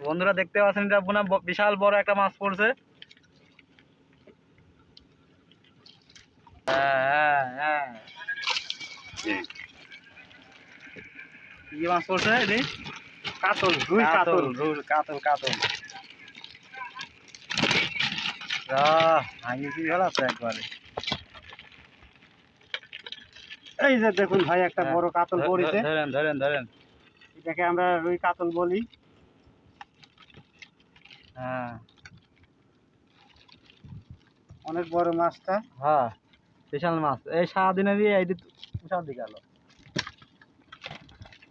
বন্ধুরা দেখতে পাচ্ছেন এটা পুনা বিশাল বড় একটা মাছ পড়ছে। হ্যাঁ, হ্যাঁ, হ্যাঁ। কি মাছ পড়ছে এটি? কাতল রুই কাতল রুই কাতল কাতল। ভাঙিয়েছি ভালো আছে একবারে। এই যে দেখুন ভাই একটা বড় কাতল পড়েছে। ধরেন ধরেন ধরেন। এটাকে আমরা রুই কাতল বলি। হ্যাঁ। অনেক বড় মাছটা। হ্যাঁ বিশাল মাছ। এই সারাদিনে দিয়ে এই বিশাল দিকে গেল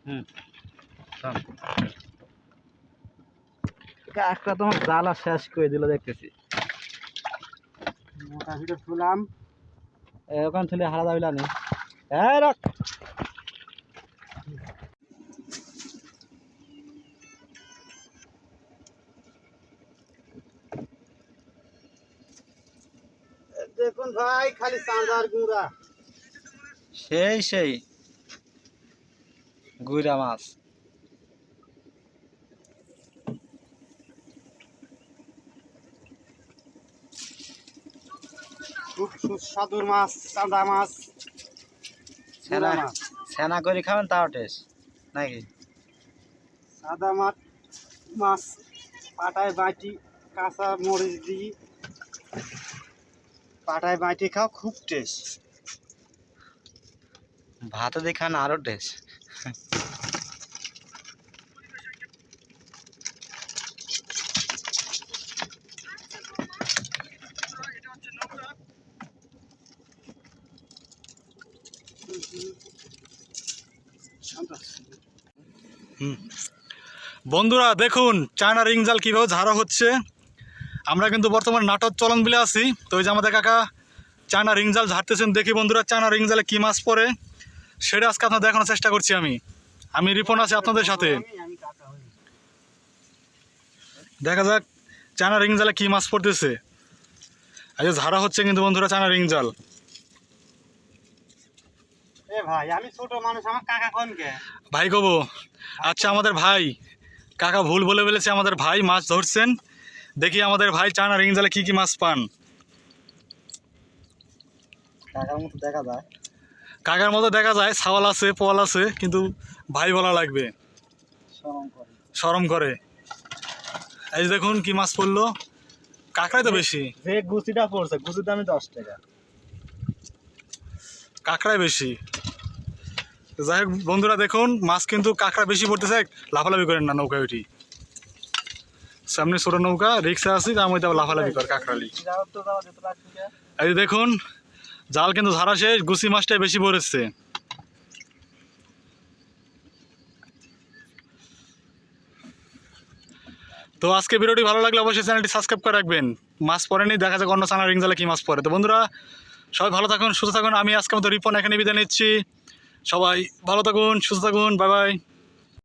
হুম। একটা তোমার জ্বালা শেষ করে দিল দেখতেছি। মোটা ভিতর তুলাম ওখান থেকে হারা যাবিলা নি। রাখ। দেখুন ভাই খালি চাঁদার গুঁড়া। সেই সেই। গুইরা মাছ। খুব সুস্বাদুর মাছ চাঁদা মাছ। সেনা সেনা করে খাবেন তাও টেস্ট নাকি? সাদা মাছ মাছ পাটায় বাটি কাঁচা মরিচ দিই পাটায় বাটি খাও খুব টেস্ট ভাত দিয়ে খান আরও টেস্ট বন্ধুরা, দেখুন, চায়না রিং জাল কীভাবে ঝাড়া হচ্ছে। আমরা কিন্তু বর্তমানে নাটক চলন বিলে আছি। তো ওই যে আমাদের কাকা চায়না রিং জাল ঝাড়তেছেন, দেখি বন্ধুরা চায়না রিং জালে কী মাছ পড়ে। সেটা আজকে আপনার দেখানোর চেষ্টা করছি আমি। আমি রিপন আছি আপনাদের সাথে। দেখা যাক, চায়না রিং জালে কী মাছ পড়তেছে। যে ঝাড়া হচ্ছে কিন্তু বন্ধুরা চায়না রিং জাল ভাই আমি ছোট মানুষ আমার কাকা কোন ভাই কব আচ্ছা আমাদের ভাই কাকা ভুল বলে ফেলেছে আমাদের ভাই মাছ ধরছেন। দেখি আমাদের ভাই চায়না রিং জালে কী কী মাছ পান। টাকার মতো দেখা যায়। কাকার মতো দেখা যায় সাওয়াল আছে পোয়াল আছে কিন্তু ভাই বলা লাগবে। সরম করে। এই দেখুন কি মাছ পড়ল। কাঁকড়াই তো বেশি। যে গুচিটা পড়ছে গুচির দামই দশ টাকা। কাঁকড়াই বেশি। যাই হোক, বন্ধুরা দেখুন, মাছ কিন্তু কাঁকড়া বেশি পড়তেছে, লাফালাফি করেন না নৌকা উঠি। সামনে ছোট নৌকা, রিক্সা আছি, তার মধ্যে লাফালাফি করে কাঁকড়ালি। এই দেখুন, জাল কিন্তু ঝাড়া শেষ, গুছি মাছটাই বেশি পড়েছে। তো আজকে ভিডিওটি ভালো লাগলে অবশ্যই চ্যানেলটি সাবস্ক্রাইব করে রাখবেন। মাছ পরেনি দেখা যাক অন্য চানা রিং জালে কি মাছ পরে তো বন্ধুরা, সবাই ভালো থাকুন, সুস্থ থাকুন। আমি আজকে মতো রিপন এখানে বিদায় নিচ্ছি। সবাই ভালো থাকুন সুস্থ থাকুন বাই বাই।